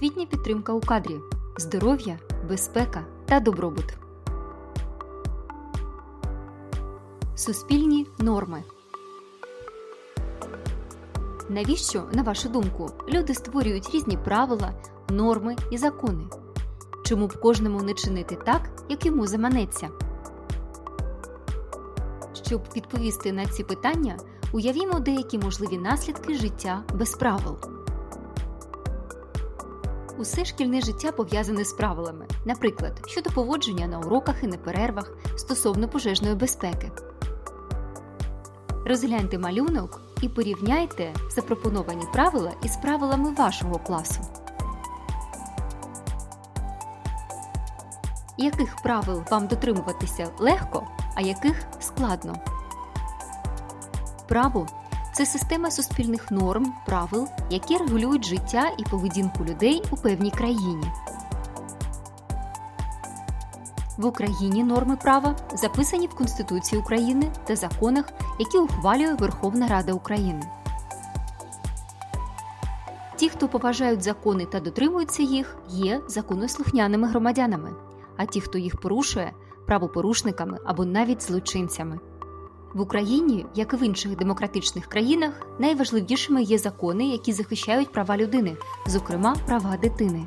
Освітня підтримка у кадрі, здоров'я, безпека та добробут. Суспільні норми. Навіщо, на вашу думку, люди створюють різні правила, норми і закони? Чому б кожному не чинити так, як йому заманеться? Щоб відповісти на ці питання, уявімо деякі можливі наслідки життя без правил. Усе шкільне життя пов'язане з правилами, наприклад, щодо поводження на уроках і на перервах стосовно пожежної безпеки. Розгляньте малюнок і порівняйте запропоновані правила із правилами вашого класу. Яких правил вам дотримуватися легко, а яких складно? Право це система суспільних норм, правил, які регулюють життя і поведінку людей у певній країні. В Україні норми права записані в Конституції України та законах, які ухвалює Верховна Рада України. Ті, хто поважають закони та дотримуються їх, є законослухняними громадянами, а ті, хто їх порушує, правопорушниками або навіть злочинцями. В Україні, як і в інших демократичних країнах, найважливішими є закони, які захищають права людини, зокрема права дитини.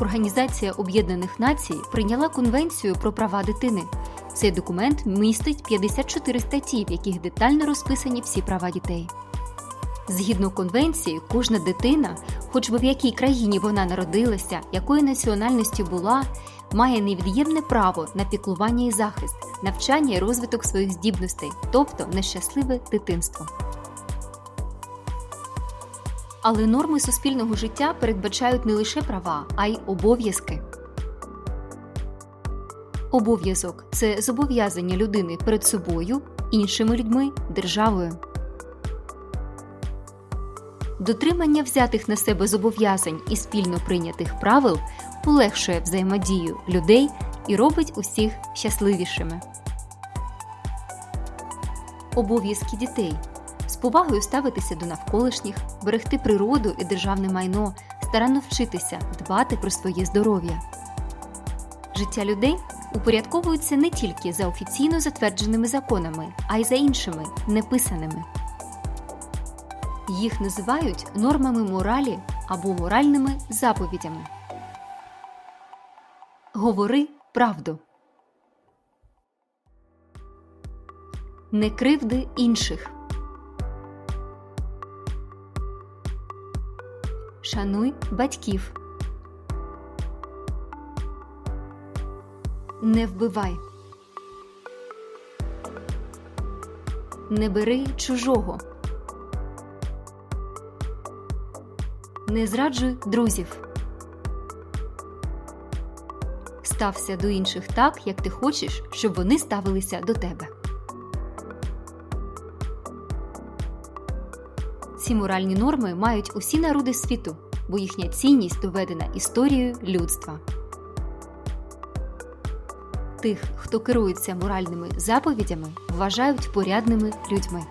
Організація Об'єднаних Націй прийняла Конвенцію про права дитини. Цей документ містить 54 статті, в яких детально розписані всі права дітей. Згідно конвенції, кожна дитина, хоч би в якій країні вона народилася, якої національності була, має невід'ємне право на піклування і захист, навчання і розвиток своїх здібностей, тобто на щасливе дитинство. Але норми суспільного життя передбачають не лише права, а й обов'язки. Обов'язок це зобов'язання людини перед собою, іншими людьми, державою. Дотримання взятих на себе зобов'язань і спільно прийнятих правил полегшує взаємодію людей і робить усіх щасливішими. Обов'язки дітей з повагою ставитися до навколишніх, берегти природу і державне майно, старанно вчитися, дбати про своє здоров'я. Життя людей упорядковується не тільки за офіційно затвердженими законами, а й за іншими неписаними. Їх називають нормами моралі або моральними заповідями. Говори правду. Не кривди інших. Шануй батьків. Не вбивай. Не бери чужого. Не зраджуй друзів. Стався до інших так, як ти хочеш, щоб вони ставилися до тебе. Ці моральні норми мають усі народи світу, бо їхня цінність доведена історією людства. Тих, хто керується моральними заповідями, вважають порядними людьми.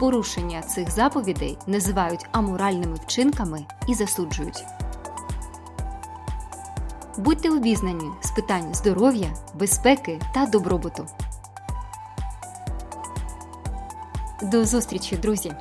Порушення цих заповідей називають аморальними вчинками і засуджують. Будьте обізнані з питань здоров'я, безпеки та добробуту. До зустрічі, друзі!